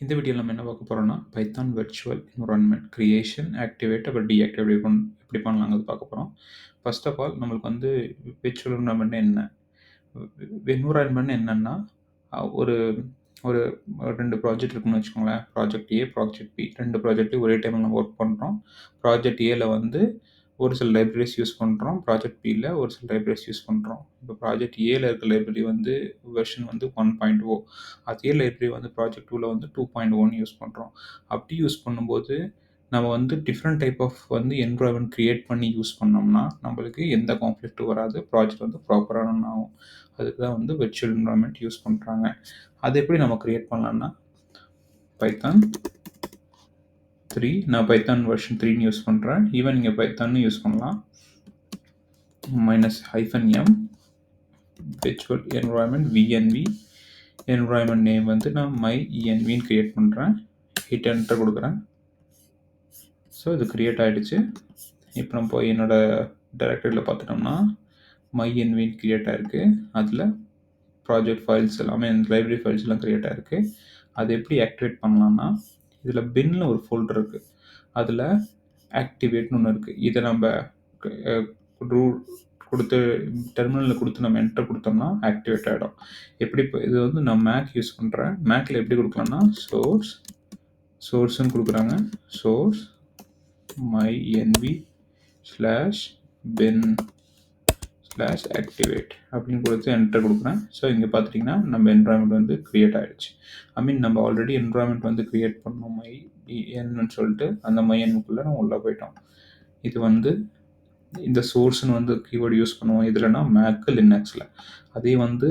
இந்த வீடியோவில் நம்ம என்ன பார்க்க போகிறோம்னா Python virtual environment creation activate அப்புறம் டீஆக்டிவேட் எப்படி பண் எப்படி பண்ணலாங்கிறது பார்க்க போகிறோம் ஃபர்ஸ்ட் ஆஃப் ஆல் நம்மளுக்கு வந்து வெர்ச்சுவல் என்வரான்மெண்ட் என்ன? என்வரான்மெண்ட் என்னென்னா ஒரு ஒரு ரெண்டு ப்ராஜெக்ட் இருக்குன்னு வச்சுக்கோங்களேன். ப்ராஜெக்ட் ஏ ப்ராஜெக்ட் பி ரெண்டு ப்ராஜெக்ட்லையும் ஒரே டைமில் நம்ம ஒர்க் பண்ணுறோம் ப்ராஜெக்ட் ஏல வந்து ஒரு சில லைப்ரரிஸ் யூஸ் பண்ணுறோம் ப்ராஜெக்ட் பியில் ஒரு சில லைப்ரரிஸ் யூஸ் பண்ணுறோம் இப்போ ப்ராஜெக்ட் ஏல இருக்க லைப்ரரி வந்து வெர்ஷன் வந்து ஒன் பாயிண்ட் ஓ அதே லைப்ரரி வந்து ப்ராஜெக்ட் டூவில் வந்து டூ பாயிண்ட் ஒன் யூஸ் பண்ணுறோம் அப்படி யூஸ் பண்ணும்போது நம்ம வந்து டிஃப்ரெண்ட் டைப் ஆஃப் வந்து என்வரான்மெண்ட் க்ரியேட் பண்ணி யூஸ் பண்ணோம்னா நம்மளுக்கு எந்த கான்ஃப்ளிக்ட்டும் வராது. ப்ராஜெக்ட் வந்து ப்ராப்பராக ரன் ஆகும். அதுக்கு தான் வந்து வெர்ச்சுவல் என்வரான்மெண்ட் யூஸ் பண்ணுறாங்க அது எப்படி நம்ம க்ரியேட் பண்ணலாம்னா பைத்தான் த்ரீ நான் பைத்தான் வெர்ஷன் த்ரீன்னு யூஸ் பண்ணுறேன் ஈவன் நீங்கள் பைத்தான்னு யூஸ் பண்ணலாம். Minus hyphen m virtual environment venv environment name வந்து நான் மை இஎன்வின்னு க்ரியேட் பண்ணுறேன் ஹிட் என்டர் கொடுக்குறேன். ஸோ இது க்ரியேட் ஆகிடுச்சு இப்போ நம்ம போய் என்னோடய டைரக்டரியில் பார்த்துட்டோம்னா மை என்வின் க்ரியேட் ஆகிருக்கு அதில் ப்ராஜெக்ட் ஃபைல்ஸ் எல்லாமே லைப்ரரி ஃபைல்ஸ் எல்லாம் க்ரியேட் ஆகிருக்கு அது எப்படி ஆக்டிவேட் பண்ணலான்னா இதில் பின்னில் ஒரு ஃபோல்டர் இருக்குது அதில் ஆக்டிவேட்னு ஒன்று இருக்குது இதை நம்ம ரூ கொடுத்து டெர்மினலில் கொடுத்து நம்ம என்டர் கொடுத்தோம்னா ஆக்டிவேட் ஆகிடும் எப்படி இப்போ இது வந்து நான் மேக் யூஸ் பண்ணுறேன் மேக்கில் எப்படி கொடுக்கலாம்னா சோர்ஸ் சோர்ஸ்ன்னு கொடுக்குறாங்க. Source my env slash bin slash activate அப்படின்னு கொடுத்து என்டர் கொடுக்குறேன். ஸோ இங்கே பார்த்துட்டிங்கன்னா நம்ம என்வரான்மெண்ட் வந்து க்ரியேட் ஆகிடுச்சு ஐ மீன் நம்ம ஆல்ரெடி என்வரான்மெண்ட் வந்து க்ரியேட் பண்ணோம். மை என்னு சொல்லிட்டு அந்த மை எண்ணுக்குள்ளே நம்ம உள்ளே போயிட்டோம். இது வந்து இந்த சோர்ஸ்னு வந்து கீவேர்டு யூஸ் பண்ணுவோம். இதில்னா மேக்கு லினக்ஸில் அதே வந்து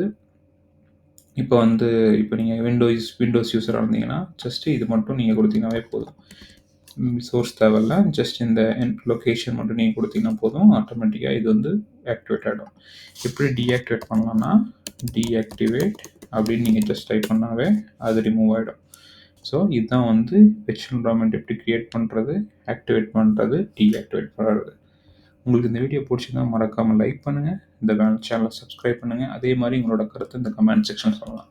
இப்போ வந்து இப்போ நீங்கள் விண்டோஸ் விண்டோஸ் யூஸராக இருந்தீங்கன்னா ஜஸ்ட்டு இது மட்டும் நீங்கள் கொடுத்தீங்கன்னாவே போதும். சோர்ஸ் தேவையில்ல. ஜஸ்ட் இந்த லொக்கேஷன் மட்டும் நீங்கள் கொடுத்தீங்கன்னா போதும். ஆட்டோமேட்டிக்காக இது வந்து ஆக்டிவேட் ஆகிடும் எப்படி டீஆக்டிவேட் பண்ணலாம்னா டீஆக்டிவேட் அப்படின்னு நீங்கள் ஜஸ்ட் டைப் பண்ணாவே அது ரிமூவ் ஆகிடும் ஸோ இதுதான் வந்து வெச் என்வரான்மெண்ட் எப்படி க்ரியேட் பண்ணுறது ஆக்டிவேட் பண்ணுறது டீஆக்டிவேட் பண்ணுறது உங்களுக்கு இந்த வீடியோ பிடிச்சிருந்தா மறக்காமல் லைக் பண்ணுங்கள் இந்த சேனலை சப்ஸ்கிரைப் பண்ணுங்கள் அதே மாதிரி உங்களோட கருத்து இந்த கமெண்ட் செக்ஷன் சொல்லலாம்.